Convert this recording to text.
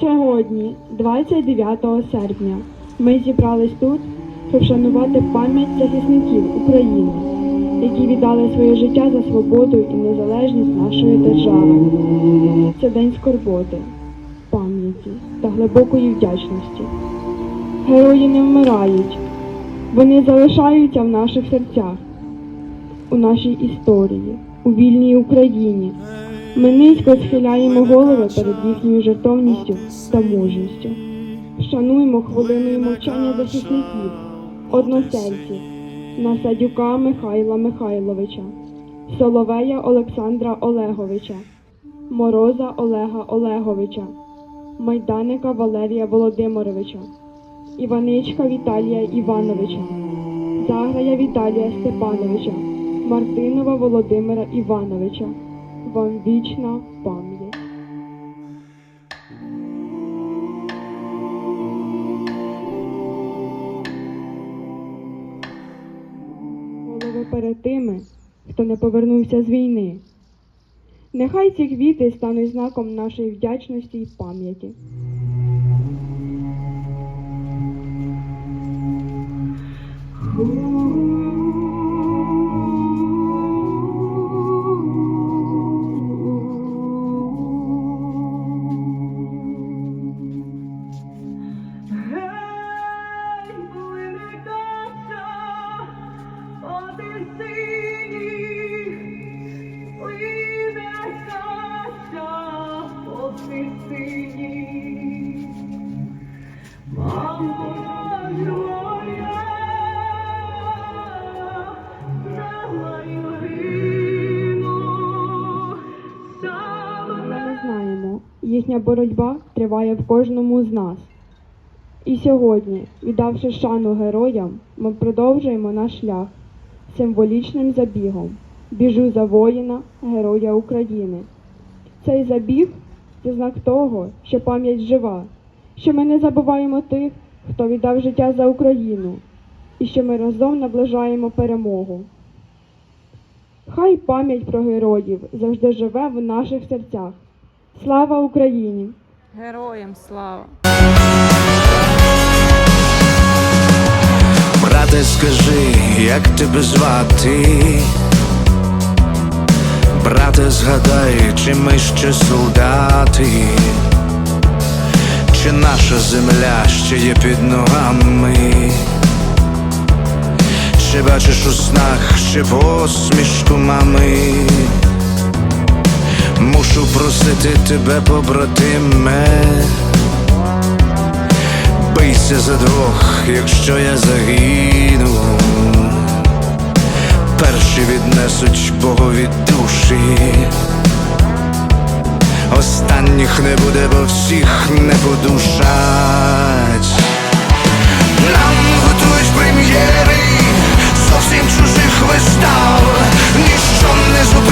Сьогодні, 29 серпня, ми зібрались тут, щоб шанувати пам'ять захисників України, які віддали своє життя за свободу і незалежність нашої держави. Це день скорботи, пам'яті та глибокої вдячності. Герої не вмирають, вони залишаються в наших серцях, у нашій історії, у вільній Україні. Ми низько схиляємо голови перед їхньою жертовністю та мужністю. Шануємо хвилиною мовчання захисників, односельців, Насадюка Михайла Михайловича, Соловея Олександра Олеговича, Мороза Олега Олеговича, Майданика Валерія Володимировича, Іваничка Віталія Івановича, Заграя Віталія Степановича, Мартинова Володимира Івановича. Вам вічна пам'ять. Голови перед тими, хто не повернувся з війни. Нехай ці квіти стануть знаком нашої вдячності і пам'яті. Гей, їхня боротьба триває в кожному з нас. І сьогодні, віддавши шану героям, ми продовжуємо наш шлях символічним забігом. Біжу за воїна, героя України. Цей забіг це знак того, що пам'ять жива, що ми не забуваємо тих, хто віддав життя за Україну, і що ми разом наближаємо перемогу. Хай пам'ять про героїв завжди живе в наших серцях. Слава Україні! Героям слава! Брате, скажи, як тебе звати? Брате, згадай, чи ми ще солдати, чи наша земля ще є під ногами? Чи бачиш у снах ще посмішку мами? Просити тебе, побратиме. Бийся за двох, якщо я загину. Перші віднесуть Богові душі. Останніх не буде, бо всіх не подушать. Нам готують прем'єри зовсім чужих вистав. Ніщо не зупинить